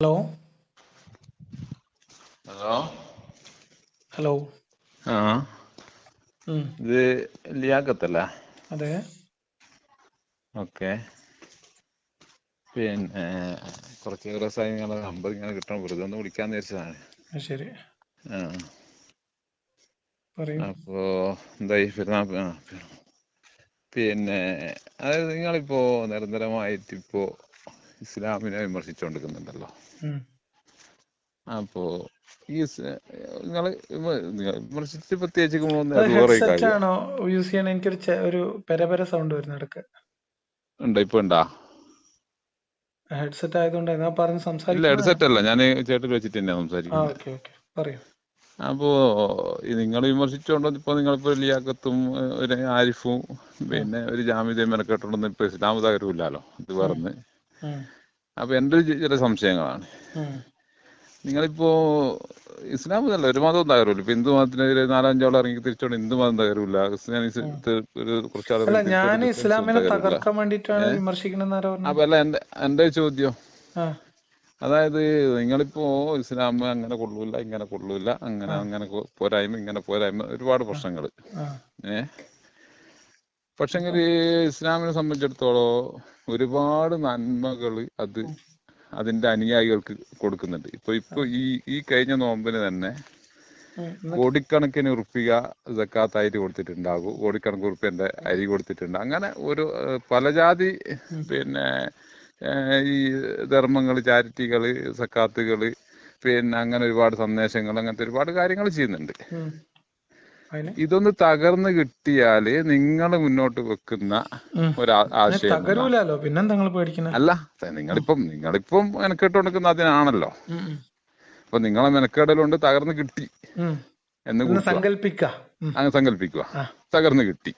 Hello? Hello? Hello? ആ. ഇത് ലിയാക്കത്തല്ലേ അതെ. ഓക്കെ. പിന്നെ കുറച്ച് ദിവസമായി നിങ്ങളെ നമ്പർ ഇങ്ങനെ കിട്ടണം. വെറുതെ ഒന്ന് വിളിക്കാന്ന് വിചാരിച്ചതാണ്. ശരി. അപ്പോ എന്തായി? പെരുന്നാൾ പിന്നെ അതായത് നിങ്ങളിപ്പോ നിരന്തരമായിട്ട് ഇപ്പോ ഇസ്ലാമിനെ വിമർശിച്ചുകൊണ്ടിരിക്കുന്നുണ്ടല്ലോ. അപ്പോ ഈ നിങ്ങൾ വിമർശിച്ച് പ്രത്യേകിച്ച് യൂസ് ചെയ്യണ എനിക്കൊരു ഒരു പെരപെര സൗണ്ട് വരുന്ന ഇടയ്ക്ക്. ഉണ്ടോ? ഇപ്പൊ ഉണ്ടാ? ഹെഡ്സെറ്റ് ആയതുകൊണ്ട് ഞാൻ പറഞ്ഞ് സംസാരിക്കില്ല ഹെഡ്സെറ്റ് അല്ല. ഞാൻ ചേട്ടൻ വെച്ചിട്ട് തന്നെയാണ് ആ സംസാരിക്കുന്നത് അപ്പോ നിങ്ങൾ വിമർശിച്ചുകൊണ്ട് ഇപ്പൊ നിങ്ങളിപ്പോ ലിയാക്കത്തും ഒരു ആരിഫും പിന്നെ ഒരു ജാമ്യതയും മെനക്കെട്ടുണ്ടെന്ന് ഇപ്പൊ ഇസ്ലാം ഇല്ലാലോ ഇത് പറഞ്ഞ്. അപ്പൊ എന്റെ ഒരു ചില സംശയങ്ങളാണ്. നിങ്ങളിപ്പോ ഇസ്ലാം എന്നല്ല ഒരു മതവും തകരൂല്ല ഇപ്പൊ ഹിന്ദു മതത്തിനെതിരെ നാലഞ്ചോളം ഇറങ്ങി തിരിച്ചോണ്ട് ഹിന്ദു മതം തകരൂല്ല അല്ല ഞാൻ ഇസ്ലാമിനെ തകർക്കാൻ? വിമർശിക്കണമെന്ന് അപ്പൊ അല്ല എന്റെ എന്റെ ചോദ്യം. അതായത് നിങ്ങളിപ്പോ ഇസ്ലാം അങ്ങനെ കൊള്ളൂല ഇങ്ങനെ കൊള്ളൂല അങ്ങനെ അങ്ങനെ പോരായ്മ ഇങ്ങനെ പോരായ്മ ഒരുപാട് പ്രശ്നങ്ങൾ ഏഹ്? ഏ പക്ഷെങ്കിൽ ഇസ്ലാമിനെ സംബന്ധിച്ചിടത്തോളം ഒരുപാട് നന്മകൾ അത് അതിന്റെ അനുയായികൾക്ക് കൊടുക്കുന്നുണ്ട്. ഇപ്പൊ ഇപ്പൊ ഈ ഈ കഴിഞ്ഞ നോമ്പിന് തന്നെ കോടിക്കണക്കിന് ഉറുപ്പിക സക്കാത്തായിട്ട് കൊടുത്തിട്ടുണ്ടാകും. കോടിക്കണക്കിന് ഉറുപ്പിന്റെ അരി കൊടുത്തിട്ടുണ്ട്. അങ്ങനെ ഒരു പലജാതി പല ജാതി പിന്നെ ഈ ധർമ്മങ്ങൾ ചാരിറ്റികൾ സക്കാത്തുകൾ പിന്നെ അങ്ങനെ ഒരുപാട് സന്ദേശങ്ങൾ അങ്ങനത്തെ ഒരുപാട് കാര്യങ്ങൾ ചെയ്യുന്നുണ്ട്. ഇതൊന്ന് തകർന്ന് കിട്ടിയാൽ നിങ്ങൾ മുന്നോട്ട് വെക്കുന്ന ഒരു ആശയം പിന്നെന്താ അല്ല നിങ്ങളിപ്പം നിങ്ങളിപ്പം മെനക്കെട്ടുകൊണ്ടിരിക്കുന്ന അതിനാണല്ലോ. അപ്പൊ നിങ്ങളെ മെനക്കെടലുകൊണ്ട് തകർന്ന് കിട്ടി എന്ന് എന്ന് കൂട്ടുക. സങ്കല്പിക്ക ഉം, അങ്ങ് സങ്കല്പിക്കുക തകർന്ന് കിട്ടി.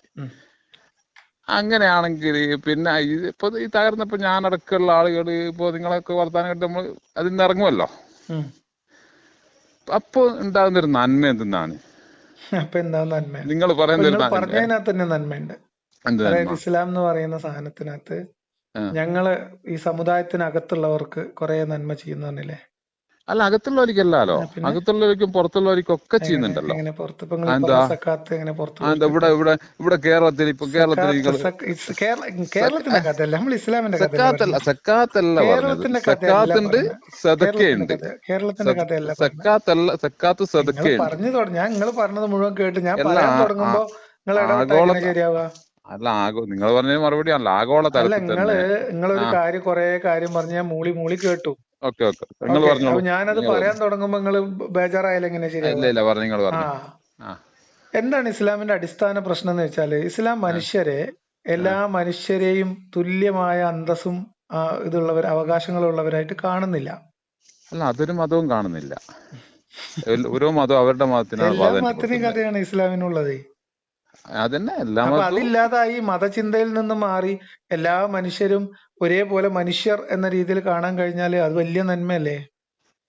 അങ്ങനെയാണെങ്കിൽ പിന്നെ ഈ ഇപ്പൊ ഈ തകർന്നപ്പോ ഞാൻ അടക്കമുള്ള ആളുകൾ ഇപ്പൊ നിങ്ങളൊക്കെ വർത്താനം കേട്ട് നമ്മൾ അതിൽ നിന്ന് ഇറങ്ങുമല്ലോ. അപ്പൊ ഉണ്ടാകുന്ന ഒരു നന്മ എന്തെന്നാണ്? അപ്പൊ എന്താ നന്മ. നിങ്ങൾ പറഞ്ഞതിനകത്ത് തന്നെ നന്മയുണ്ട്. അതായത് ഇസ്ലാം എന്ന് പറയുന്ന സാധനത്തിനകത്ത്. ഞങ്ങൾ ഈ സമുദായത്തിനകത്തുള്ളവർക്ക് കുറെ നന്മ ചെയ്യുന്ന പറഞ്ഞില്ലേ? അല്ല അകത്തുള്ളവർക്കല്ലോ അകത്തുള്ളവർക്കും പുറത്തുള്ളവർക്കും ഒക്കെ ചെയ്യുന്നുണ്ടല്ലോ. നിങ്ങൾ ആ, എന്താ ഇവിടെ ഇവിടെ ഇവിടെ കേരളത്തിൽ ഇപ്പൊ കേരളത്തിൽ നിങ്ങൾ സക്കാത്തല്ല സക്കാത്തല്ല പറഞ്ഞത്. സക്കാത്തുണ്ട് സദക്കയുണ്ട് സക്കാത്തല്ല സക്കാത്ത് നിങ്ങൾ സദക്കയുണ്ട് പറഞ്ഞു ഞാൻ നിങ്ങൾ പറഞ്ഞത് മുഴുവൻ കേട്ട് ഞാൻ തുടങ്ങുമ്പോ നിങ്ങൾ ആഗോള ശരിയാവുക? അല്ല ആഗോ നിങ്ങൾ പറഞ്ഞ മറുപടി അല്ല ആഗോള തലത്തിൽ നിങ്ങൾ തന്നെ. നിങ്ങളൊരു കാര്യം കൊറേ കാര്യം പറഞ്ഞ മൂളി മൂളി കേട്ടു. Okay okay. നിങ്ങൾ അത് ഞാനത് പറയാൻ തുടങ്ങുമ്പോൾ തുടങ്ങുമ്പോ നിങ്ങൾ ബേജാറായാലും എങ്ങനെ ഇല്ല പറഞ്ഞു നിങ്ങൾ പറഞ്ഞു. ആ. എന്താണ് ഇസ്ലാമിന്റെ അടിസ്ഥാന പ്രശ്നം എന്ന് വെച്ചാൽ ഇസ്ലാം മനുഷ്യരെ എല്ലാ മനുഷ്യരെയും തുല്യമായ അന്തസ്സും ഇതുള്ളവർ അവകാശങ്ങളുള്ളവരായിട്ട് കാണുന്നില്ല. അല്ല അതൊരു മതവും കാണുന്നില്ല. ഓരോ മതവും അവരുടെ മതത്തിനാണ് എല്ലാ മതത്തിനും കഥയാണ് ഇസ്ലാമിനുള്ളത്. അതന്നെ. എല്ലാ അപ്പൊ അതില്ലാതായി മതചിന്തയിൽ നിന്ന് മാറി എല്ലാ മനുഷ്യരും ഒരേപോലെ മനുഷ്യർ എന്ന രീതിയിൽ കാണാൻ കഴിഞ്ഞാൽ അത് വലിയ നന്മയല്ലേ?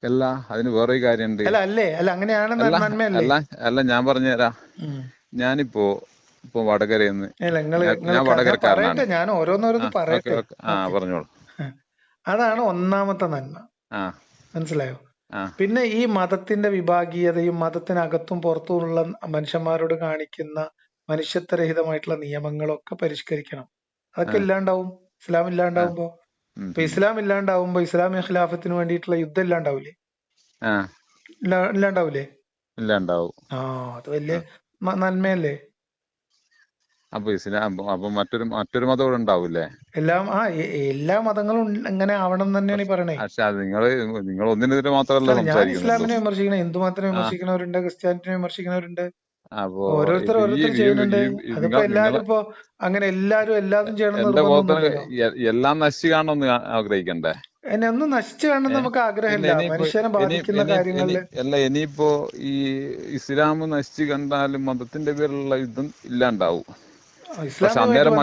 അല്ല അതിന് വേറെ കാര്യമുണ്ട് അല്ല അല്ലേ? അല്ല അങ്ങനെയാണ് നന്മയല്ലേ? അല്ല അല്ല ഞാൻ പറഞ്ഞുതരാ. ഞാനിപ്പോ ഇപ്പൊ വടകരയെന്ന്. ഞാൻ വടകരക്കാരനാണ്. ഞാൻ ഓരോന്നോരോന്ന് പറയട്ടെ. ആ പറഞ്ഞോളൂ. അതാണ് ഒന്നാമത്തെ നന്മ. ആ. മനസ്സിലായോ? പിന്നെ ഈ മതത്തിന്റെ വിഭാഗീയതയും മതത്തിനകത്തും പുറത്തുമുള്ള മനുഷ്യന്മാരോട് കാണിക്കുന്ന മനുഷ്യത്വരഹിതമായിട്ടുള്ള നിയമങ്ങളൊക്കെ പരിഷ്കരിക്കണം. അതൊക്കെ ഇല്ലാണ്ടാവും? ഇസ്ലാം ഇല്ലാണ്ടാവുമ്പോ? ഇപ്പൊ ഇസ്ലാം ഇല്ലാണ്ടാവുമ്പോ ഇസ്ലാമിക ഖിലാഫത്തിന് വേണ്ടിയിട്ടുള്ള യുദ്ധം ഇല്ലാണ്ടാവില്ലേ ഇല്ലാണ്ടാവില്ലേ ഇല്ലാണ്ടാവും. ആ അത് വലിയ നന്മയല്ലേ? അപ്പൊ ഇസ്ലാം അപ്പൊ മറ്റൊരു മറ്റൊരു മതം ഇവിടെ ഉണ്ടാവൂലേ എല്ലാം ആ എല്ലാ മതങ്ങളും ഇങ്ങനെ ആവണം തന്നെയാണ് ഈ പറയണേ. പക്ഷെ നിങ്ങൾ നിങ്ങൾ ഒന്നിനെതിരെ മാത്രമല്ല ഞാൻ ഇസ്ലാമിനെ വിമർശിക്കണ ഹിന്ദു മതത്തിനെ വിമർശിക്കുന്നവരുണ്ട് ക്രിസ്ത്യാനിറ്റിനെ വിമർശിക്കുന്നവരുണ്ട് അപ്പോ ഓരോരുത്തർ ഓരോരുത്തർ ചെയ്യുന്നുണ്ട്. അതിപ്പോ എല്ലാരും ഇപ്പൊ അങ്ങനെ എല്ലാരും എല്ലാതും ചെയ്യണം എല്ലാം നശിച്ചു കാണണമെന്ന് ആഗ്രഹിക്കണ്ടേ? എന്നെ ഒന്നും നശിച്ചു കാണണം നമുക്ക് ആഗ്രഹമില്ല. മനുഷ്യനെ ബാധിക്കുന്ന കാര്യങ്ങളിൽ അല്ല ഇനിയിപ്പോ ഈ ഇസ്ലാം നശിച്ചു കണ്ടാലും മതത്തിന്റെ പേരിലുള്ള യുദ്ധം ഇല്ലാണ്ടാവും. അന്നേരം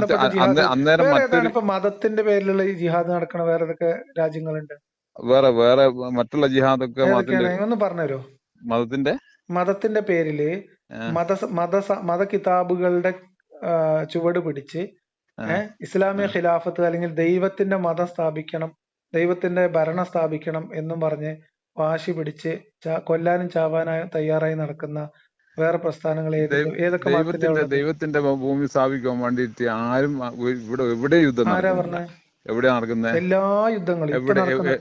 അന്നേരം മറ്റൊരു മതത്തിന്റെ പേരിലുള്ള ഈ ജിഹാദ് നടക്കണ വേറെ ഏതൊക്കെ രാജ്യങ്ങളുണ്ട്? വേറെ വേറെ മറ്റുള്ള ജിഹാദൊക്കെ മതത്തിന്റെ ഒന്ന് പറഞ്ഞുതരോ മതത്തിന്റെ? മതത്തിന്റെ പേരിൽ മത മത മത കിതാബുകളുടെ ചുവട് പിടിച്ച് ഇസ്ലാമിക ഖിലാഫത്ത് അല്ലെങ്കിൽ ദൈവത്തിന്റെ മതം സ്ഥാപിക്കണം ദൈവത്തിന്റെ ഭരണം സ്ഥാപിക്കണം എന്നും പറഞ്ഞ് വാശി പിടിച്ച് കൊല്ലാനും ചാവാനായി തയ്യാറായി നടക്കുന്ന വേറെ പ്രസ്ഥാനങ്ങൾ ഏത് ഏതൊക്കെ ദൈവത്തിന്റെ ഭൂമി സ്ഥാപിക്കാൻ വേണ്ടിയിട്ട് ആരും ഇവിടെ എവിടെ യുദ്ധം ആരാ പറഞ്ഞേ? നടക്കുന്നത് എല്ലാ യുദ്ധങ്ങളും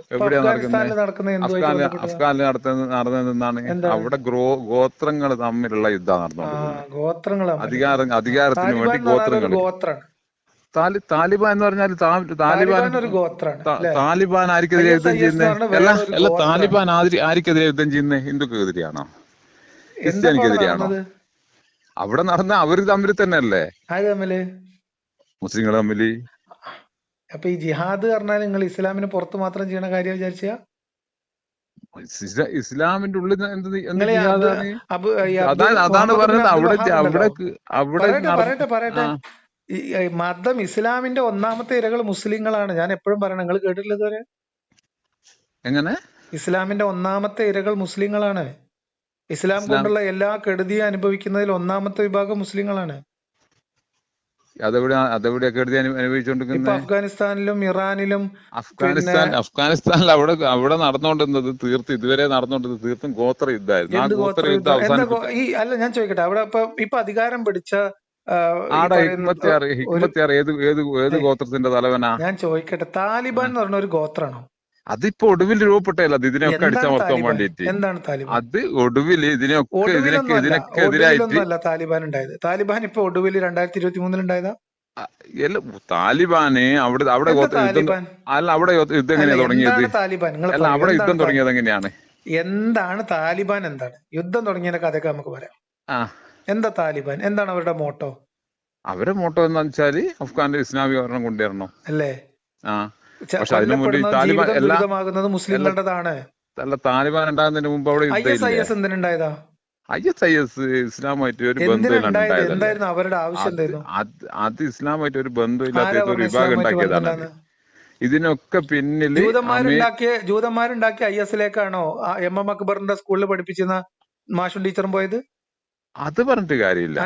എവിടെ നടക്കുന്നത് അഫ്ഗാനിൽ നടത്തുന്ന നടന്നതെന്നാണ് അവിടെ ഗ്രോ ഗോത്രങ്ങൾ തമ്മിലുള്ള യുദ്ധമാണ് ആ നടന്നുകൊണ്ടിരിക്കുന്നത് ഗോത്രങ്ങൾ അധികാരം അധികാരത്തിന് വേണ്ടി ഗോത്രങ്ങൾ താലി താലിബാൻ എന്ന് പറഞ്ഞാൽ താലിബാൻ താലിബാൻ ആർക്കെതിരെ യുദ്ധം ചെയ്യുന്നത് പറഞ്ഞ അല്ല അല്ല താലിബാൻ ആർക്കെതിരെ യുദ്ധം ചെയ്യുന്നത് ഹിന്ദുക്കെതിരെയാണോ? ക്രിസ്ത്യാനിക്കെതിരെയാണോ? അവിടെ നടന്ന അവർ തമ്മിൽ തന്നെ അല്ലേ ആര് തമ്മിൽ? മുസ്ലിങ്ങൾ തമ്മിൽ അപ്പൊ ഈ ജിഹാദ് പറഞ്ഞാൽ നിങ്ങൾ ഇസ്ലാമിന് പുറത്ത് മാത്രം ചെയ്യണ കാര്യം വിചാരിച്ച? ഇസ്ലാമിന്റെ ഉള്ളിൽ അതാണ് പറഞ്ഞത്. അവിടെ അവിടെ അവിടെ പറയട്ടെ പറയട്ടെ മതം ഇസ്ലാമിന്റെ ഒന്നാമത്തെ ഇരകൾ മുസ്ലിങ്ങളാണ്. ഞാൻ എപ്പോഴും പറയണം നിങ്ങൾ കേട്ടിട്ടില്ല ഇതുവരെ? എങ്ങനെ? ഇസ്ലാമിന്റെ ഒന്നാമത്തെ ഇരകൾ മുസ്ലിങ്ങളാണ്. ഇസ്ലാം കൊണ്ടുള്ള എല്ലാ കെടുതിയും അനുഭവിക്കുന്നതിൽ ഒന്നാമത്തെ വിഭാഗം മുസ്ലിങ്ങളാണ്. അതെവിടെ അതെവിടെയൊക്കെ എടുത്ത് അനു- അനുഭവിച്ചുകൊണ്ടിരിക്കുന്നത് അഫ്ഗാനിസ്ഥാനിലും ഇറാനിലും അഫ്ഗാനിസ്ഥാൻ അഫ്ഗാനിസ്ഥാനിൽ അവിടെ അവിടെ നടന്നുകൊണ്ടിരുന്നത് തീർത്തും ഇതുവരെ നടന്നുകൊണ്ടിരുന്നത് തീർത്തും ഗോത്ര യുദ്ധമായിരുന്നു. ആ ഗോത്ര യുദ്ധം? അവസാനം ഈ അല്ല ഞാൻ ചോദിക്കട്ടെ. അവിടെ ഇപ്പൊ ഇപ്പൊ അധികാരം പിടിച്ച ആടെ ഹിക്മത്യാർ ഹിക്മത്യാർ ഏത് ഏത് ഏത് ഗോത്രത്തിന്റെ തലവനാ? ഞാൻ ചോദിക്കട്ടെ. താലിബാൻ എന്ന് പറഞ്ഞ ഒരു ഗോത്രാണോ അതിപ്പോ ഒടുവിൽ രൂപപ്പെട്ടതല്ല അത് ഇതിനെയൊക്കെ എന്താണ് അടിച്ചമർത്താൻ വേണ്ടിട്ട് വേണ്ടിയിട്ട്. അത് ഒടുവിൽ ഇതിനൊക്കെ ഇതിനൊക്കെ ഇതിനൊക്കെ എതിരായിട്ട് അല്ല താലിബാൻ ഉണ്ടായത്. താലിബാൻ ഇപ്പൊ ഒടുവിൽ രണ്ടായിരത്തി ഇരുപത്തി അ- താലിബാന് അവിടെ അവിടെ എന്താ അല്ല അവിടെ യുദ്ധം എങ്ങനെയാ തുടങ്ങിയത്? അല്ല അവിടെ യുദ്ധം തുടങ്ങിയത് എങ്ങനെയാണ്? എന്താണ് താലിബാൻ എന്താണ്? യുദ്ധം തുടങ്ങിയതിന്റെ കഥയൊക്കെ നമുക്ക് പറയാം. എന്താ താലിബാൻ? എന്താണ് അവരുടെ മോട്ടോ? അവരുടെ മോട്ടോ എന്താന്ന് വെച്ചാൽ അഫ്ഗാന്റെ ഇസ്ലാമിക ഭരണം കൊണ്ടുവരണം. അല്ലേ? ആ. എല്ലാ മുസ്ലിങ്ങളുടേതാണ്. അല്ല താലിബാൻ ഉണ്ടാകുന്നതിന് മുമ്പ് അവിടെ ഐ എസ് ഐ എസ് എന്തിനുണ്ടായതാ? ഐ എസ് ഐ എസ് ഇസ്ലാമായിട്ട് ഒരു ഉണ്ടായതല്ലേ? അവരുടെ ആവശ്യം അത് ഇസ്ലാമായിട്ട് ഒരു ബന്ധമില്ലാത്ത ഒരു വിഭാഗം ഉണ്ടാക്കിയതാണ്. ഇതിനൊക്കെ പിന്നിൽ അമേ ജൂതന്മാരുണ്ടാക്കിയ ജൂതന്മാരുണ്ടാക്കിയ ഐ എസിലേക്കാണോ എം എം അക്ബറിന്റെ സ്കൂളിൽ പഠിപ്പിച്ചിരുന്ന മാഷും ടീച്ചറും പോയത്? അത് പറഞ്ഞിട്ട് കാര്യമില്ല.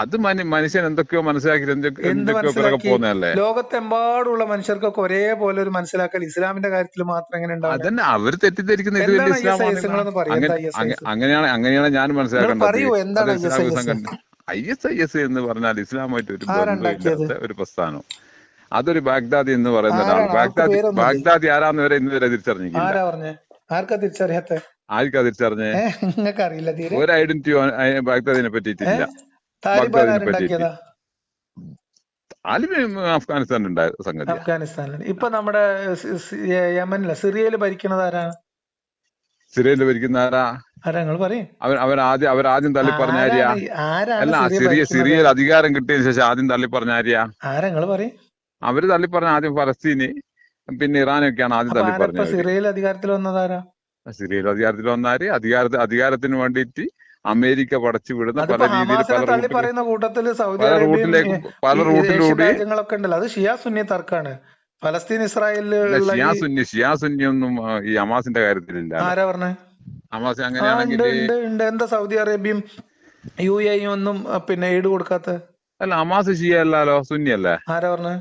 അത് മനുഷ്യൻ എന്തൊക്കെയോ മനസ്സിലാക്കി എന്തൊക്കെ എന്ത് എന്തൊക്കെയോ പിറകെ പോകുന്നതല്ലേ ലോകത്തെമ്പാടുള്ള മനുഷ്യർക്കൊക്കെ ഒരേപോലെ ഒരു മനസ്സിലാക്കൽ ഇസ്ലാമിന്റെ കാര്യത്തിൽ മാത്രം എങ്ങനെ അതന്നെ അവർ തെറ്റിദ്ധരിക്കുന്ന ഇത് വലിയ ഇസ്ലാമാണ് അങ്ങനെയാണ് അങ്ങനെയാണ് ഞാൻ മനസ്സിലാക്കേണ്ടത്. ഐ എസ് ഐ എസ് എന്ന് പറഞ്ഞാൽ ഇസ്ലാമായിട്ട് ഒരു ബന്ധമില്ലാത്ത ഒരു പ്രസ്ഥാനം. അതൊരു ബാഗ്ദാദി എന്ന് പറയുന്ന ഒരാൾ. ബാഗ്ദാദി ബാഗ്ദാദി ആരാന്ന് വരെ ഇന്ന് വരെ പറഞ്ഞേ? ആർക്കാ തിരിച്ചറിയാത്ത? ആർക്കാ തിരിച്ചറിഞ്ഞേ? നിങ്ങൾക്ക് അറിയില്ല തീരെ. ഒരു ഐഡന്റിറ്റി ബാഗ്ദാദിനെ പറ്റിയിട്ടില്ല. ബാഗ്ദാദിനെ പറ്റിയിട്ട് ആരുണ്ടാക്കിയതാ സംഗതി അഫ്ഗാനിസ്ഥാനിൽ ഉണ്ടായ സംഗതിയാ അഫ്ഗാനിസ്ഥാനിലാണ് ഇപ്പൊ നമ്മുടെ യമനില സിറിയയിൽ ഭരിക്കുന്നത് ആരാണ് സിറിയയിൽ ഭരിക്കുന്ന ആരാ? ആരാ നിങ്ങൾ പറയും? അവർ ആദ്യം തള്ളി പറഞ്ഞ ആര്യാ? ആരാണ് അല്ല സിറിയ സിറിയ സിറിയയിൽ അധികാരം കിട്ടിയതിനു ശേഷം ആദ്യം തള്ളി പറഞ്ഞ ആര്യാ? ആരാ നിങ്ങൾ പറയും? അവർ തള്ളി പറഞ്ഞ ആദ്യം ഫലസ്തീന് പിന്നെ ഇറാനൊക്കെയാണ് ആദ്യം തള്ളി പറഞ്ഞത്. സിറിയയിൽ അധികാരത്തിൽ വന്നതാരാ സിറിയയിൽ അധികാരത്തിൽ വന്നാൽ അധികാര അധികാരത്തിന് വേണ്ടിയിട്ട് അമേരിക്ക പടച്ചു വിടുന്ന പല രീതിയിൽ പല റൂട്ടിലേക്കും പറയുന്ന കൂട്ടത്തിൽ സൗദി പല റൂട്ടിലേക്ക് പല റൂട്ടിലൂടെ രാജ്യങ്ങളൊക്കെ ഉണ്ടല്ലോ. അത് ഷിയാ സുന്നി തർക്കാണ്. ഫലസ്തീൻ ഷിയാ സുന്നി ഷിയാ സുന്നി ഒന്നും ഈ അമാസിന്റെ കാര്യത്തിലില്ല. ആരാ പറഞ്ഞേ? അങ്ങനെയാണെങ്കിൽ ഉണ്ട് എന്താ സൗദി അറേബ്യയും യു എ ഒന്നും പിന്നെ ഈട് കൊടുക്കാത്ത? അല്ല അമാസ് ഷിയ അല്ലല്ലോ സുന്നി അല്ലേ? ആരാ പറഞ്ഞേ?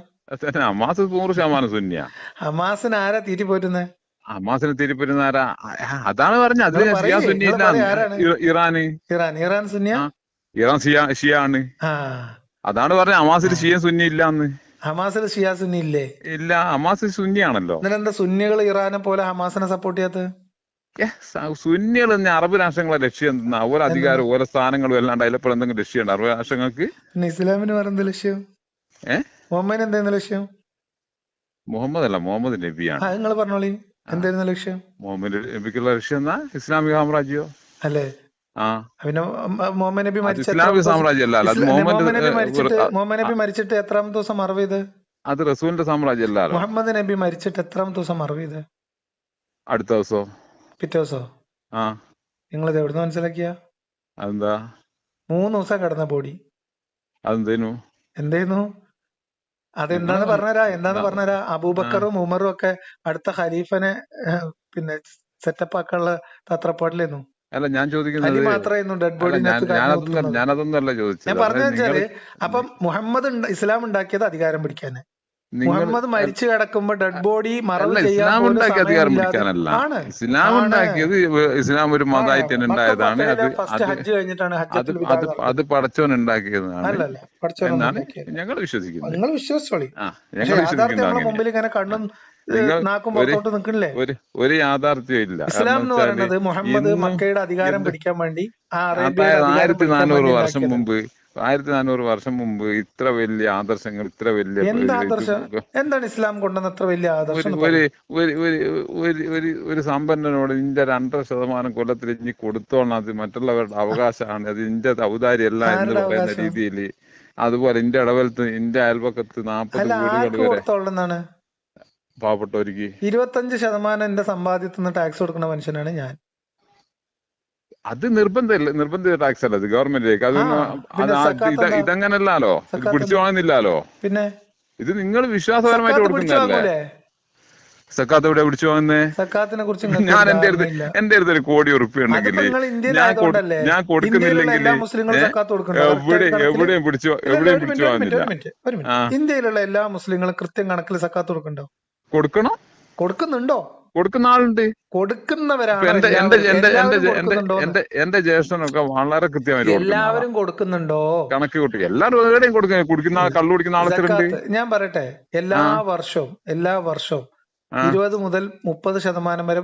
ഹമാസ് നൂറ് ശതമാനം സുന്നിയാ. ഹമാസിന് ആരാ തീറ്റി പോറ്റുന്നേ? ഹമാസിന് തിരിപ്പരുന്ന ആരാ അതാണ് പറഞ്ഞ അതിൽ ഷിയാ സുന്നി ഇല്ല ഇറാന്. ഇറാൻ ഇറാൻ സുന്നിയ? ഇറാൻ ഷിയ ഷിയ ആണ്. അതാണ് പറഞ്ഞ അമാസിൽ ഷിയ സുന്നി ഇല്ലാന്ന് ഹമാസിൽ ഷിയ സുന്നി ഇല്ലേ? ഇല്ല ഹമാസ് സുന്നിയാണല്ലോ എന്നിട്ട് സുന്നികൾ ഇറാനെ പോലെ ഹമാസിനെ സപ്പോർട്ട് ചെയ്യാത്തത്? സുന്നികൾ തന്നെ അറബ് രാഷ്ട്രങ്ങളെ ലക്ഷ്യം എന്തെന്നാ? ഓരോ അധികാരം ഓരോ സ്ഥാനങ്ങളും അല്ലാണ്ട് അതിലെപ്പോൾ എന്തെങ്കിലും ലക്ഷ്യമുണ്ട്. അറബ് രാഷ്ട്രങ്ങൾക്ക്? ഇസ്ലാമിന് പറയുന്നത് ലക്ഷ്യം? ഏഹ് മുഹമ്മദിന് എന്തായിരുന്നു ലക്ഷ്യം? മുഹമ്മദ് അല്ല മുഹമ്മദ് നബിയാണ്. നിങ്ങൾ പറഞ്ഞോളി. എന്തായിരുന്നു ലക്ഷ്യം? മുഹമ്മദ് നബിക്കുള്ള ലക്ഷ്യം എന്നാ? ഇസ്ലാമിക സാമ്രാജ്യോ? അല്ലേ? ആ. പിന്നെ മുഹമ്മദ് നബി മരിച്ച ഇസ്ലാമിക സാമ്രാജ്യം അല്ല അത് മുഹമ്മദ് നബി മരിച്ചിട്ട് എത്ര ദിവസം മറവ് അത് റസൂലിന്റെ സാമ്രാജ്യം അല്ലല്ലോ മുഹമ്മദ് നബി മരിച്ചിട്ട് എത്രാമത്തെ ദിവസം മറവ് അടുത്ത ദിവസോ? പിറ്റേ ദിവസോ? ആ. നിങ്ങൾ ഇത് എവിടുന്ന് മനസ്സിലാക്കിയ? അതെന്താ? മൂന്ന് ദിവസം കടന്ന ബോഡി. അതെന്തേനു? എന്തായിരുന്നു അതെന്താന്ന് പറഞ്ഞുതരാ എന്താന്ന് പറഞ്ഞുതരാ. അബൂബക്കറും ഉമറും ഒക്കെ അടുത്ത ഖലീഫനെ പിന്നെ സെറ്റപ്പ് ആക്കാനുള്ള തത്രപ്പാടിലായിരുന്നു അല്ല ഞാൻ ചോദിക്കുന്നത് ബോഡി ബോഡിന്റെ ഞാൻ ചോദിച്ചത്. പറഞ്ഞു വെച്ചാൽ അപ്പം മുഹമ്മദ് ഇസ്ലാം ഉണ്ടാക്കിയത് അധികാരം പിടിക്കാന്. മുഹമ്മദ് മരിച്ചു കിടക്കുമ്പോ ഡെഡ് ബോഡി ഇസ്ലാം ഉണ്ടാക്കി അധികാരം പിടിക്കാനല്ല. ഇസ്ലാം ഉണ്ടാക്കിയത് ഇസ്ലാം ഒരു മതമായിട്ട് തന്നെ ഉണ്ടായതാണ്. അത് അത് അത് പടച്ചോൻ ഉണ്ടാക്കിയതാണ്. എന്നാണ് ഞങ്ങൾ വിശ്വസിക്കുന്നത്. നിങ്ങൾ വിശ്വസിച്ചോളി. ഞങ്ങൾ യാഥാർത്ഥ്യം വിശ്വസിക്കുന്നത് നമ്മളെ അങ്ങനെ മുമ്പിൽ ഇങ്ങനെ കണ്ണും ഒരു ഒരു യാഥാർത്ഥ്യം ഇല്ല. ഇസ്ലാം എന്ന് പറയുന്നത് മുഹമ്മദ് മക്കയുടെ അധികാരം പിടിക്കാൻ വേണ്ടി ആയിരത്തി നാനൂറ് വർഷം മുമ്പ് ആയിരത്തി നാനൂറ് വർഷം മുമ്പ് ഇത്ര വലിയ ആദർശങ്ങൾ ഇത്ര വലിയ എന്താണ് ഇസ്ലാം കൊണ്ടുവന്ന അത്ര വലിയ ആദർശം ഒരു സമ്പന്നനോട് ഇന്റെ രണ്ടര ശതമാനം കൊല്ലത്തിൽ ഇനി കൊടുത്തോളണം. അത് മറ്റുള്ളവരുടെ അവകാശമാണ്. അത് ഇന്റെ ഔദാര്യമല്ല എന്ന് പറയുന്ന രീതിയിൽ. അതുപോലെ ഇന്റെ ഇടവലത്ത് ഇന്റെ അയൽപക്കത്ത് നാപ്പത് വീടുകൾ വരെ പാവപ്പെട്ടവർക്ക്. ഇരുപത്തഞ്ച് ശതമാനം എന്റെ സമ്പാദ്യത്തിൽ നിന്ന് ടാക്സ് കൊടുക്കുന്ന മനുഷ്യനാണ് ഞാൻ. അത് നിർബന്ധമില്ല നിർബന്ധിത ടാക്സ് അല്ല അത് ഗവൺമെന്റിലേക്ക് അത് സക്കാത്ത് ഇത് പിടിച്ചു വാങ്ങുന്നില്ലാലോ പിന്നെ? ഇത് നിങ്ങൾ വിശ്വാസപരമായിട്ട് കൊടുക്കുന്നല്ലേ കൊടുക്കുന്നതല്ലേ? സക്കാത്ത് എവിടെ പിടിച്ചു വാങ്ങുന്നേ? സക്കാത്തിനെ കുറിച്ച് ഞാൻ എന്റെ അടുത്ത് എന്റെ അടുത്ത് ഒരു കോടി അതിപ്പോ ഉണ്ടെങ്കിൽ ഞാൻ കൊടുക്കുന്നില്ലെങ്കിൽ എവിടെ എവിടെയും പിടിച്ചു എവിടെയും പിടിച്ചു വാങ്ങുന്നില്ല. ഇന്ത്യയിലുള്ള എല്ലാ മുസ്ലിങ്ങളും കൃത്യം കണക്കിൽ സക്കാത്ത് കൊടുക്കുന്നുണ്ടോ കൊടുക്കണം? കൊടുക്കുന്നുണ്ടോ? കൊടുക്കുന്ന ആളുണ്ട്. കൊടുക്കുന്നവരാണ് എന്റെ ജ്യേഷ്ഠനൊക്കെ വളരെ കൃത്യമായിട്ട് എല്ലാവരും കൊടുക്കുന്നുണ്ടോ? കണക്ക് കൂട്ടി. എല്ലാവരും കൊടുക്കുന്ന കുടിക്കുന്ന കള്ളു കുടിക്കുന്ന ആൾക്കാരുണ്ട് ഞാൻ പറയട്ടെ. എല്ലാ വർഷവും എല്ലാ വർഷവും ഇരുപത് മുതൽ മുപ്പത് ശതമാനം വരെ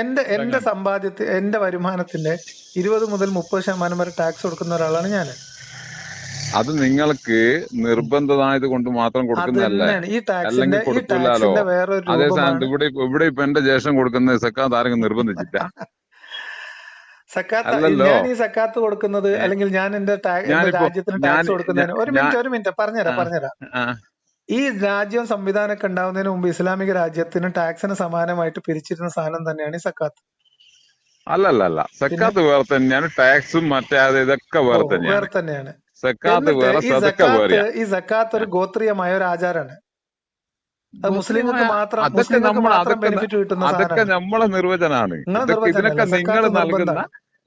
എന്റെ എന്റെ സമ്പാദ്യത്തിൽ എന്റെ വരുമാനത്തിന്റെ ഇരുപത് മുതൽ മുപ്പത് ശതമാനം വരെ ടാക്സ് കൊടുക്കുന്ന ഒരാളാണ് ഞാൻ അത് നിങ്ങൾക്ക് നിർബന്ധമായത് കൊണ്ട് മാത്രം കൊടുക്കുന്നതല്ല. അല്ലെങ്കിൽ കൊടുക്കില്ലല്ലോ അതേ സ്ഥാനത്ത് ഇവിടെ ഇവിടെ ഇപ്പൊ എന്റെ ജ്യേഷ്ഠൻ കൊടുക്കുന്നത് സക്കാത്ത് ആരെങ്കിലും നിർബന്ധിച്ചില്ല. സക്കാത്ത് ഞാൻ ഈ സക്കാത്ത് കൊടുക്കുന്നത് അല്ലെങ്കിൽ ഞാൻ എന്റെ രാജ്യത്തിന് ടാക്സ് കൊടുക്കുന്നതിന് ഒരു മിനിറ്റ് ഒരു മിനിറ്റ്. പറഞ്ഞുതരാം പറഞ്ഞുതരാം. ഈ രാജ്യം സംവിധാനമൊക്കെ ഉണ്ടാവുന്നതിന് മുമ്പ് ഇസ്ലാമിക രാജ്യത്തിന് ടാക്സിന് സമാനമായിട്ട് പിരിച്ചിരുന്ന സാധനം തന്നെയാണ് ഈ സക്കാത്ത്. അല്ലല്ല അല്ല സക്കാത്ത് വേറെ തന്നെയാണ്. ടാക്സും മറ്റേ ഇതൊക്കെ ഓ വേറെ തന്നെയാണ്. വേറെ തന്നെയാണ്. സക്കാത്ത് വേറെ ഈ സദക്ക സക്കാത്ത് വേറെയാ ഈ സക്കാത്ത് ഒരു ഗോത്രീയമായ ഒരു ആചാരമാണ് അത് മുസ്ലിങ്ങൾക്ക് മാത്രം അതൊക്കെ നമ്മൾ അതൊക്കെ നമ്മളെ നിർവചനാണ്. ഇതിനൊക്കെ നിങ്ങൾ നൽകുന്ന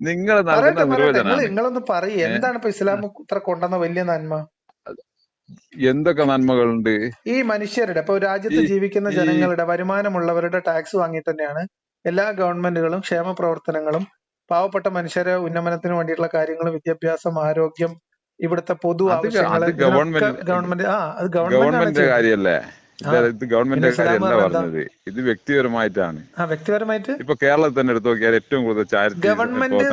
നിങ്ങൾ നൽകുന്ന നിർവചനാണ്. നിങ്ങളൊന്ന് പറയ്. എന്താണ് ഇപ്പൊ ഇസ്ലാം ഇത്ര കൊണ്ടുവന്ന വലിയ നന്മ? എന്തൊക്കെ നന്മകളുണ്ട്? ഈ മനുഷ്യരുടെ ഇപ്പൊ രാജ്യത്ത് ജീവിക്കുന്ന ജനങ്ങളുടെ വരുമാനമുള്ളവരുടെ ടാക്സ് വാങ്ങി തന്നെയാണ് എല്ലാ ഗവൺമെന്റുകളും ക്ഷേമ പ്രവർത്തനങ്ങളും പാവപ്പെട്ട മനുഷ്യരെ ഉന്നമനത്തിന് വേണ്ടിയിട്ടുള്ള കാര്യങ്ങളും വിദ്യാഭ്യാസം ആരോഗ്യം ഇവിടുത്തെ പൊതു ആവശ്യങ്ങൾ ഗവൺമെന്റ് ഗവൺമെന്റ് ആ അത് ഗവൺമെന്റ് കാര്യല്ലേ? ഇത് ഗവൺമെന്റിന്റെ കാര്യമല്ല പറഞ്ഞ പറഞ്ഞത് ഇത് വ്യക്തിപരമായിട്ടാണ്. വ്യക്തിപരമായിട്ട്? ഇപ്പൊ കേരളത്തിൽ തന്നെ എടുത്തു നോക്കിയാൽ ഏറ്റവും കൂടുതൽ ചാരിറ്റി ഗവൺമെന്റ്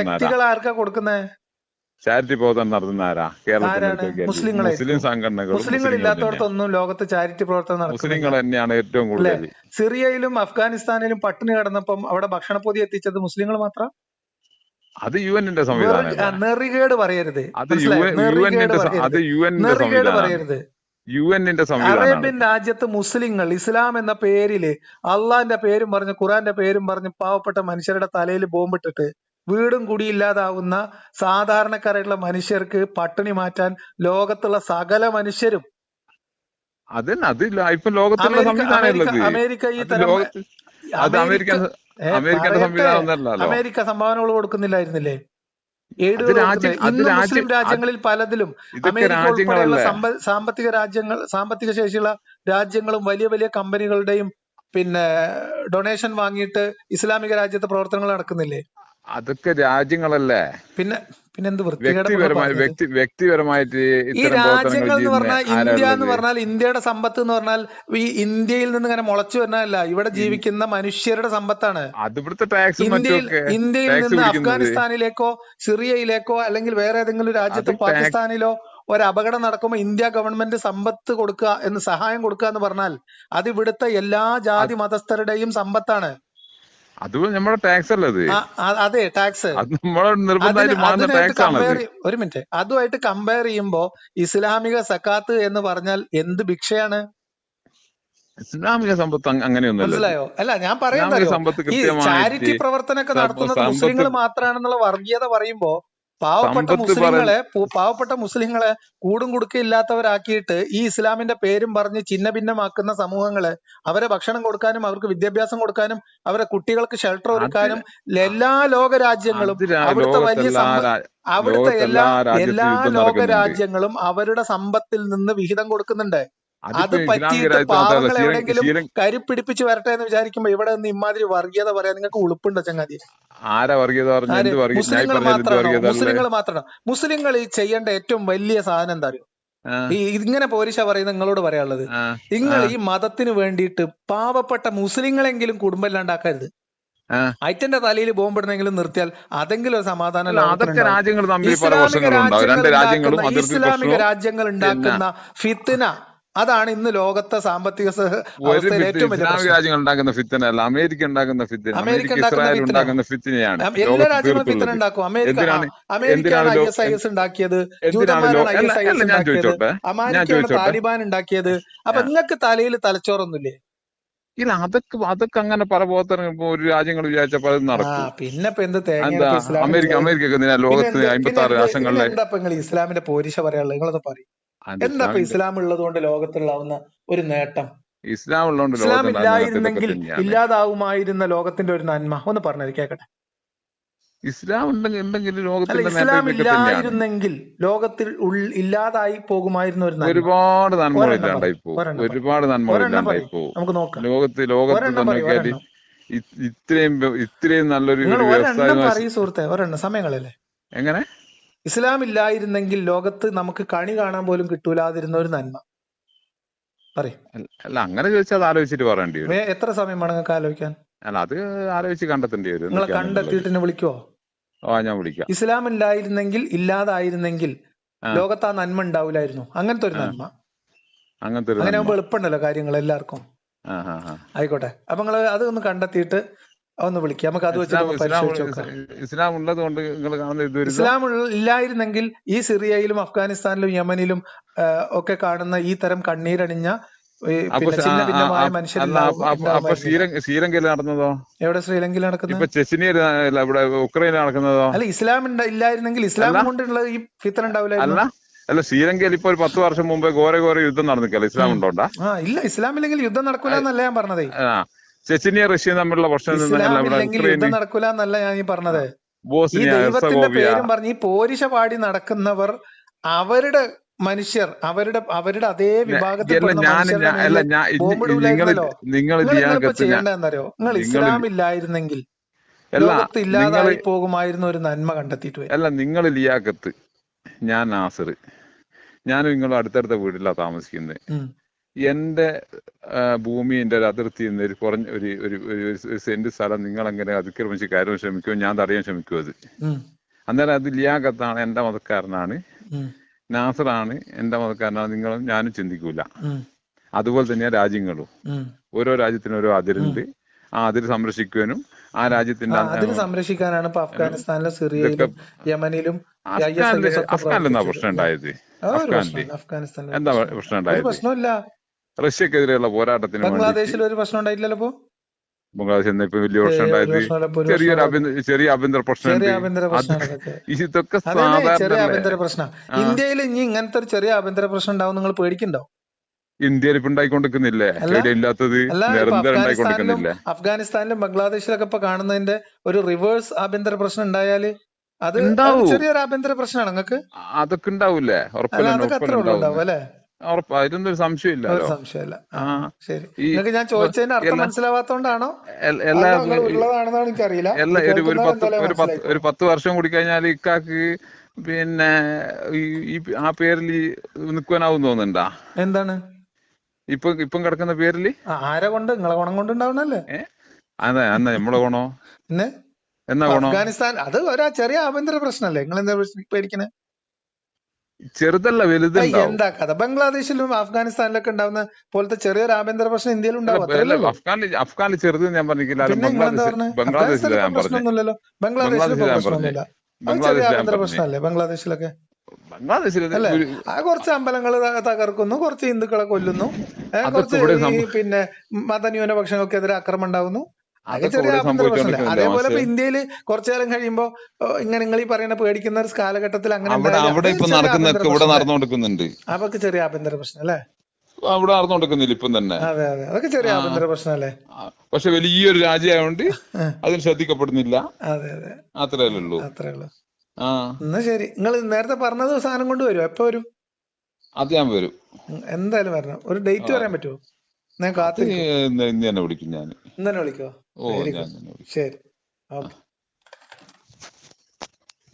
വ്യക്തികൾ ആർക്കാ കൊടുക്കുന്നത് ചാരിറ്റി പ്രവർത്തനം നടത്തുന്ന ആരാ? കേരളത്തിൽ മുസ്ലിം സംഘടനകൾ മുസ്ലിങ്ങൾ ഇല്ലാത്തവർക്കൊന്നും ലോകത്ത് ചാരിറ്റി പ്രവർത്തനം നടക്കുന്നില്ല. മുസ്ലിങ്ങൾ തന്നെയാണ് ഏറ്റവും കൂടുതൽ. സിറിയയിലും അഫ്ഗാനിസ്ഥാനിലും പട്ടിണി കിടന്നപ്പം അവിടെ ഭക്ഷണപ്പൊതി എത്തിച്ചത് മുസ്ലിങ്ങൾ മാത്രം? അത് യു എന്നിന്റെ സംവിധാനം നെറികേട് പറയരുത്. അത് യു എന്നിന്റെ അത് യു എന്നിന്റെ യു അറേബ്യൻ രാജ്യത്ത് മുസ്ലിങ്ങൾ ഇസ്ലാം എന്ന പേരിൽ അള്ളാന്റെ പേരും പറഞ്ഞ് ഖുറാന്റെ പേരും പറഞ്ഞ് പാവപ്പെട്ട മനുഷ്യരുടെ തലയിൽ ബോംബിട്ടിട്ട് വീടും കുടിയില്ലാതാവുന്ന സാധാരണക്കാരായിട്ടുള്ള മനുഷ്യർക്ക് പട്ടിണി മാറ്റാൻ ലോകത്തുള്ള സകല മനുഷ്യരും അതന്നെ അത് ല- ഇപ്പൊ ലോകത്തുള്ള സംവിധാനം അമേരിക്ക ഈ അത് അത് അമേരിക്ക അമേരിക്കൻ അമേരിക്കന്റെ സംവിധാനം ഒന്നല്ലല്ലോ അമേരിക്ക സംഭാവനകൾ കൊടുക്കുന്നില്ലായിരുന്നില്ലേ? മുസ്ലിം രാജ്യങ്ങളിൽ പലതിലും അമേരിക്ക സാമ്പത്തിക രാജ്യങ്ങൾ സാമ്പത്തിക ശേഷിയുള്ള രാജ്യങ്ങളും വലിയ വലിയ കമ്പനികളുടെയും പിന്നെ ഡൊണേഷൻ വാങ്ങിയിട്ട് ഇസ്ലാമിക രാജ്യത്തെ പ്രവർത്തനങ്ങൾ നടക്കുന്നില്ലേ? അതൊക്കെ രാജ്യങ്ങളല്ലേ? പിന്നെ പിന്നെ എന്ത് വ്യക്തിപരമായി വ്യക്തി വ്യക്തിപരമായിട്ട് ഈ രാജ്യങ്ങൾ എന്ന് പറഞ്ഞാൽ ഇന്ത്യ എന്ന് പറഞ്ഞാൽ ഇന്ത്യയുടെ സമ്പത്ത് എന്ന് പറഞ്ഞാൽ ഈ ഇന്ത്യയിൽ നിന്ന് ഇങ്ങനെ മുളച്ചു വരുന്നതല്ല ഇവിടെ ജീവിക്കുന്ന മനുഷ്യരുടെ സമ്പത്താണ്. ഇന്ത്യയിൽ ഇന്ത്യയിൽ നിന്ന് അഫ്ഗാനിസ്ഥാനിലേക്കോ സിറിയയിലേക്കോ അല്ലെങ്കിൽ വേറെ ഏതെങ്കിലും രാജ്യത്ത് പാകിസ്ഥാനിലോ ഒരു അപകടം നടക്കുമ്പോൾ ഇന്ത്യ ഗവൺമെന്റ് സമ്പത്ത് കൊടുക്കുക എന്ന് സഹായം കൊടുക്കുക എന്ന് പറഞ്ഞാൽ അത് ഇവിടുത്തെ എല്ലാ ജാതി മതസ്ഥരുടെയും സമ്പത്താണ്. അത് നമ്മുടെ ടാക്സ് അല്ലേ അത് അതെ ടാക്സ് ഒരു മിനിറ്റ് അതുമായിട്ട് കമ്പയർ ചെയ്യുമ്പോ ഇസ്ലാമിക സക്കാത്ത് എന്ന് പറഞ്ഞാൽ എന്ത് ഭിക്ഷയാണ്? ഇസ്ലാമിക സമ്പത്ത് അങ്ങനെയൊന്നും മനസ്സിലായോ? അല്ല ഞാൻ പറയുന്നത് ഈ ചാരിറ്റി പ്രവർത്തനമൊക്കെ നടത്തുന്നത് മുസ്ലിങ്ങൾ മാത്രമാണെന്നുള്ള വർഗീയത പറയുമ്പോ പാവപ്പെട്ട മുസ്ലിങ്ങളെ പാവപ്പെട്ട മുസ്ലിങ്ങളെ കൂടും കുടുക്കയില്ലാത്തവരാക്കിയിട്ട് ഈ ഇസ്ലാമിന്റെ പേരും പറഞ്ഞ് ചിന്ന ഭിന്നമാക്കുന്ന സമൂഹങ്ങളെ അവരെ ഭക്ഷണം കൊടുക്കാനും അവർക്ക് വിദ്യാഭ്യാസം കൊടുക്കാനും അവരെ കുട്ടികൾക്ക് ഷെൽട്ടർ ഒരുക്കാനും എല്ലാ ലോക രാജ്യങ്ങളും അവിടുത്തെ വലിയ അവിടുത്തെ എല്ലാ എല്ലാ ലോക രാജ്യങ്ങളും അവരുടെ സമ്പത്തിൽ നിന്ന് വിഹിതം കൊടുക്കുന്നുണ്ട്. അത് പറ്റിയിട്ട് പാവങ്ങൾ എവിടെയെങ്കിലും കരിപ്പിടിപ്പിച്ച് വരട്ടെ എന്ന് വിചാരിക്കുമ്പോ ഇവിടെ നിന്ന് ഇമാതിരി വർഗീയത പറയാൻ നിങ്ങൾക്ക് ഉളുപ്പുണ്ടോ ചങ്ങാതി? ആരാ വർഗീയത മുസ്ലിങ്ങൾ മാത്രമാണോ? മുസ്ലിങ്ങൾ മാത്രമാണോ? മുസ്ലിങ്ങൾ ഈ ചെയ്യേണ്ട ഏറ്റവും വലിയ സാധനം എന്താ അറിയോ? ഈ ഇങ്ങനെ പോരിശ പറയുന്ന നിങ്ങളോട് പറയാനുള്ളത്. നിങ്ങൾ ഈ മതത്തിന് വേണ്ടിയിട്ട് പാവപ്പെട്ട മുസ്ലിങ്ങളെങ്കിലും കുടുംബം ഇല്ലാണ്ടാക്കരുത് അയറ്റന്റെ തലയിൽ ബോംബിടണെങ്കിലും നിർത്തിയാൽ അതെങ്കിലും ഒരു സമാധാനം ഇസ്ലാമിക രാജ്യങ്ങൾ ഉണ്ടാക്കുന്ന ഫിത്തിന അതാണ് ഇന്ന് ലോകത്തെ സാമ്പത്തിക ഏറ്റവും വലിയ രാജ്യങ്ങൾ ഉണ്ടാക്കുന്ന ഫിത്തന അല്ല അമേരിക്ക ഉണ്ടാക്കുന്ന ഫിത്തന അമേരിക്ക ഇസ്രായേൽ ഉണ്ടാക്കുന്ന ഫിത്തനയാണ് എല്ലാ രാജ്യങ്ങളും ഫിത്തന ഉണ്ടാക്കും. അമേരിക്ക അമേരിക്കയാണ് ഐ എസ് ഐ എസ് ഉണ്ടാക്കിയത്. ജൂതന്മാരാണ് ഐ എസ് ഐ എസ് ഉണ്ടാക്കിയത്. അമേരിക്കയാണ് താലിബാൻ ഉണ്ടാക്കിയത്. അപ്പൊ നിങ്ങൾക്ക് തലയിൽ തലച്ചോറൊന്നുമില്ലേ? ഇല്ല അതൊക്കെ അതൊക്കെ അങ്ങനെ പല പോകത്തരം ഇപ്പൊ ഒരു രാജ്യങ്ങൾ വിചാരിച്ച പല നടക്കും. പിന്നെ എന്താ അമേരിക്ക അമേരിക്ക ലോകത്ത് അമ്പത്തി ആറ് രാഷ്ട്രങ്ങളിലെ ഇസ്ലാമിന്റെ പോരിശ പറയാനുള്ളത്? നിങ്ങളത് പറയും. എന്താ ഇസ്ലാം ഉള്ളതുകൊണ്ട് ലോകത്തുള്ളാവുന്ന ഒരു നേട്ടം? ഇസ്ലാം ഉള്ളതുകൊണ്ട് ഇസ്ലാം ഇല്ലായിരുന്നെങ്കിൽ ഇല്ലാതാവുമായിരുന്ന ലോകത്തിന്റെ ഒരു നന്മ. ഒന്ന് പറഞ്ഞത് കേക്കട്ടെ. ഇസ്ലാം ഉണ്ടെങ്കിൽ ഉണ്ടെങ്കിൽ ലോകത്തിന്റെ ഇസ്ലാം ഇല്ലായിരുന്നെങ്കിൽ ലോകത്തിൽ ഇല്ലാതായി പോകുമായിരുന്ന ഒരു നന്മ. ഒരുപാട് നന്മകൾ ഒരെണ്ണം ഇല്ലാണ്ടായി പോകും. ഒരുപാട് നന്മകൾ ഒരെണ്ണം ഇല്ലാണ്ടായി പോകും. നമുക്ക് നോക്കാം. ലോകത്ത് ലോകത്ത് ഒരെണ്ണം തന്നെ പറയും നോക്കിയാൽ ഒരെണ്ണം. ഇ- ഇത്രയും ഇത്രയും നല്ലൊരു വ്യവസായം സമയങ്ങളല്ലേ? എങ്ങനെ? ഇസ്ലാം ഇല്ലായിരുന്നെങ്കിൽ ലോകത്ത് നമുക്ക് കണി കാണാൻ പോലും കിട്ടൂലാതിരുന്ന ഒരു നന്മ. അല്ല അങ്ങനെ ചോദിച്ചാൽ അത് ആലോചിച്ചിട്ട് പറയേണ്ടി വരും. എത്ര സമയം വേണം നിങ്ങൾക്ക് ആലോചിക്കാൻ? അല്ല അത് ആലോചിച്ച് കണ്ടെത്തേണ്ടി വരും. നിങ്ങളെ കണ്ടെത്തിയിട്ട് എന്നെ വിളിക്കുവോ? ആ ഞാൻ വിളിക്കാം. ഇസ്ലാം ഇല്ലായിരുന്നെങ്കിൽ ഇല്ലാതായിരുന്നെങ്കിൽ ലോകത്ത് ആ നന്മ ഉണ്ടാവില്ലായിരുന്നു. അങ്ങനത്തെ ഒരു നന്മ. അങ്ങനത്തെ അങ്ങനെ ആകുമ്പോൾ എളുപ്പമുണ്ടല്ലോ കാര്യങ്ങൾ എല്ലാവർക്കും ആയിക്കോട്ടെ. അപ്പൊ നിങ്ങൾ അത് ഒന്ന് കണ്ടെത്തിയിട്ട് ഒന്ന് വിളിക്കാം. നമുക്ക് അത് വെച്ചിട്ട് ഇസ്ലാം ഉള്ളത് കൊണ്ട് നിങ്ങൾ കാണുന്ന ഇത് ഇസ്ലാം ഇല്ലായിരുന്നെങ്കിൽ ഈ സിറിയയിലും അഫ്ഗാനിസ്ഥാനിലും യമനിലും ഒക്കെ കാണുന്ന ഈ തരം കണ്ണീരണിഞ്ഞ ശ്രീലങ്കയിൽ നടന്നതോ? എവിടെ ശ്രീലങ്കയിൽ നടക്കുന്നത്? ഇവിടെ ഉക്രൈനിൽ നടക്കുന്നതോ? അല്ല ഇസ്ലാം ഇല്ലായിരുന്നെങ്കിൽ ഇസ്ലാം കൊണ്ടുള്ള ഈ ഫിത്തർ ഉണ്ടാവില്ല അല്ല. ശ്രീലങ്കയിൽ ഇപ്പൊ ഒരു പത്ത് വർഷം മുമ്പേ ഘോര ഘോര യുദ്ധം നടന്നിക്കല്ലോ ഇസ്ലാം ഉണ്ടോണ്ടാ ആ ഇല്ല ഇസ്ലാം ഇല്ലെങ്കിൽ യുദ്ധം നടക്കൂല എന്നല്ല ഞാൻ പറഞ്ഞതേ. ആ. ചെച്ചിനിയ റഷ്യ തമ്മിലുള്ള പ്രശ്നം യുദ്ധം നടക്കൂല എന്നല്ല ഞാൻ ഈ പറഞ്ഞത്. ഈ ദൈവത്തിന്റെ പേരും പറഞ്ഞ് ഈ പോരിശ പാടി നടക്കുന്നവർ അവരുടെ മനുഷ്യർ അവരുടെ അവരുടെ അതേ വിഭാഗത്തിൽ ഞാൻ നിങ്ങൾ ബോംബിടൂലായിരുന്നല്ലോ നിങ്ങൾ ഞാൻ ഇസ്ലാം ഇല്ലായിരുന്നെങ്കിൽ ലോകത്ത് ഇല്ലാതായി പോകുമായിരുന്ന ഒരു നന്മ കണ്ടെത്തിയിട്ട് അല്ല നിങ്ങൾ ലിയാക്കത്ത് ഞാൻ നാസർ. ഞാനും നിങ്ങളും അടുത്തടുത്ത വീട്ടിലാണ് താമസിക്കുന്നത്. ആ, ഭൂമിന്റെ ഒരു അതിർത്തി നിന്ന് ഒരു കുറഞ്ഞ ഒരു ഒരു സെന്റ് സ്ഥലം നിങ്ങൾ അങ്ങനെ അതിക്രമിച്ച് കയറാൻ ശ്രമിക്കുമോ ഞാൻ തടയാൻ ശ്രമിക്കുമോ അത്. അന്നേരം അത് ലിയാഖത്താണ് എന്റെ മതക്കാരനാണ്. നാസറാണ് എന്റെ മതക്കാരനാണ്. നിങ്ങളും ഞാനും ചിന്തിക്കൂല. അതുപോലെ തന്നെയാണ് രാജ്യങ്ങളും. ഓരോ രാജ്യത്തിനും ഓരോ അതിരുണ്ട്. ആ അതിര് സംരക്ഷിക്കുവാനും ആ രാജ്യത്തിന്റെ അതിന് സംരക്ഷിക്കാനാണ് ഇപ്പൊ അഫ്ഗാനിസ്ഥാനിലും സിറിയയിലും യമനിലും ഐ എസ് ഐ അഫ്ഗാനിൽ എസ് ഒക്കെ അഫ്ഗാനിൽ എന്താ പ്രവർത്തിച്ചത്. പ്രശ്നം ഉണ്ടായത് അഫ്ഗാനിൽ. എന്താ പ്രശ്നം. ഉണ്ടായത്? പ്രശ്നമില്ല റഷ്യക്കെതിരെയുള്ള പോരാട്ടത്തിന് ബംഗ്ലാദേശിൽ ഒരു പ്രശ്നം ഉണ്ടായിട്ടില്ലല്ലോ ഇപ്പൊ? ബംഗ്ലാദേശിൽ നിന്ന് ഇപ്പൊ വലിയ പ്രശ്നം ഉണ്ടായത് ചെറിയൊരു ആഭ്യന്തര ചെറിയ ആഭ്യന്തര പ്രശ്നം ഇതൊക്കെ സാധാരണ ആഭ്യന്തര പ്രശ്നം. ഇന്ത്യയിൽ ഇനി ഇങ്ങനത്തെ ഒരു ചെറിയ ആഭ്യന്തര പ്രശ്നം ഉണ്ടാവും നിങ്ങൾ പേടിക്കണ്ടോ? ഇന്ത്യയിൽ ഇപ്പൊ ഉണ്ടായിക്കൊണ്ടിരിക്കുന്നില്ലേ? ഇല്ലാത്തത് നിരന്തരം അഫ്ഗാനിസ്ഥാനിലും ഉണ്ടായിക്കൊണ്ടിരിക്കുന്നില്ലേ? അഫ്ഗാനിസ്ഥാനിലും ബംഗ്ലാദേശിലൊക്കെ ഇപ്പൊ കാണുന്നതിന്റെ ഒരു റിവേഴ്സ് ആഭ്യന്തര പ്രശ്നം ഉണ്ടായാൽ അത് ചെറിയൊരു ആഭ്യന്തര പ്രശ്നമാണ് നിങ്ങൾക്ക്? അതൊക്കെ ഉണ്ടാവൂലേ ഉറപ്പില്ല? അതൊക്കെ അത്ര ഉണ്ടാവും അല്ലെ? ഉറപ്പ് സംശയമില്ലല്ലോ സംശയമില്ല ആ ആ. ശരി. നിങ്ങൾക്ക് ഞാൻ ചോദിച്ചതിന്റെ അർത്ഥം മനസ്സിലാവാത്തോണ്ടാണോ? ഉള്ളതാണെന്നാണ് എനിക്കറിയില്ല. ഒരു പത്ത് ഒരു പത്ത് വർഷം കൂടി കഴിഞ്ഞാൽ ഇക്കാക്ക് പിന്നെ ഈ ആ പേരിൽ നിൽക്കാനാവും തോന്നുന്നുണ്ടാ? എന്താണ്? ഇപ്പൊ ഇപ്പം കിടക്കുന്ന പേരിൽ? ആരെ കൊണ്ട്? നിങ്ങളെ ഗുണം കൊണ്ട് ഉണ്ടാവണല്ലേ അതെ എന്നാ നമ്മളെ ഗുണോ? എന്നാ ഗുണോ? അഫ്ഗാനിസ്ഥാൻ അത് ഒരു ചെറിയ ആഭ്യന്തര പ്രശ്നമല്ലേ? നിങ്ങൾ എന്താ പേടിക്കണേ? ചെറുതല്ല വലുത് എന്താ കഥ? ബംഗ്ലാദേശിലും അഫ്ഗാനിസ്ഥാനിലൊക്കെ ഉണ്ടാവുന്ന പോലത്തെ ചെറിയൊരു ആഭ്യന്തര പ്രശ്നം ഇന്ത്യയിൽ ഉണ്ടാവും അഫ്ഗാനിൽ അഫ്ഗാനിൽ ചെറുത് ഞാൻ പറഞ്ഞില്ല ബംഗ്ലാദേശിൽ പ്രശ്നമൊന്നുമില്ലല്ലോ ബംഗ്ലാദേശിൽ പ്രശ്നമൊന്നുമില്ല ചെറിയ ആഭ്യന്തര പ്രശ്നമല്ലേ ബംഗ്ലാദേശിലൊക്കെ? അല്ലേ? ആ കുറച്ച് അമ്പലങ്ങൾ തകർക്കുന്നു കുറച്ച് ഹിന്ദുക്കളെ കൊല്ലുന്നു. കുറച്ച് പിന്നെ മതന്യൂനപക്ഷങ്ങൾക്കെതിരെ അക്രമം ഉണ്ടാകുന്നു അതൊക്കെ ചെറിയ പ്രശ്നമല്ലേ. അതേപോലെ ഇപ്പൊ ഇന്ത്യയിൽ കുറച്ചു കാലം കഴിയുമ്പോ ഇങ്ങനെ നിങ്ങൾ ഈ പറയുന്ന പേടിക്കുന്ന ഒരു കാലഘട്ടത്തിൽ അങ്ങനെ അവിടെ ഇപ്പൊ ഇവിടെ അതൊക്കെ ചെറിയ ആഭ്യന്തര പ്രശ്നം അല്ലേ അവിടെ നടന്നുകൊണ്ടിരിക്കുന്നില്ല ഇപ്പം തന്നെ. അതെ അതെ. അതൊക്കെ ചെറിയ ആഭ്യന്തര പ്രശ്നമല്ലേ? പക്ഷെ വലിയൊരു രാജ്യമായതുകൊണ്ട് അതിന് ശ്രദ്ധിക്കപ്പെടുന്നില്ല. അതെ അതെ. അത്രേ ഉള്ളൂ. അത്രേ ഉള്ളൂ. ആ. എന്നാ ശരി. നിങ്ങൾ നേരത്തെ പറഞ്ഞത് സാധനം കൊണ്ട് വരുമോ എപ്പോ വരും? അത് ഞാൻ വരും. എന്തായാലും വരണം. ഒരു ഡേറ്റ് പറയാൻ പറ്റുമോ ഞാൻ കാത്തിരിക്കും. ഇന്ന് തന്നെ വിളിക്കും ഞാൻ ഇന്ന് തന്നെ വിളിക്കോ ഓ വെരി ഞാൻ ഗുഡ് തന്നെ വിളിക്കും ശരി ആ ഓക്കെ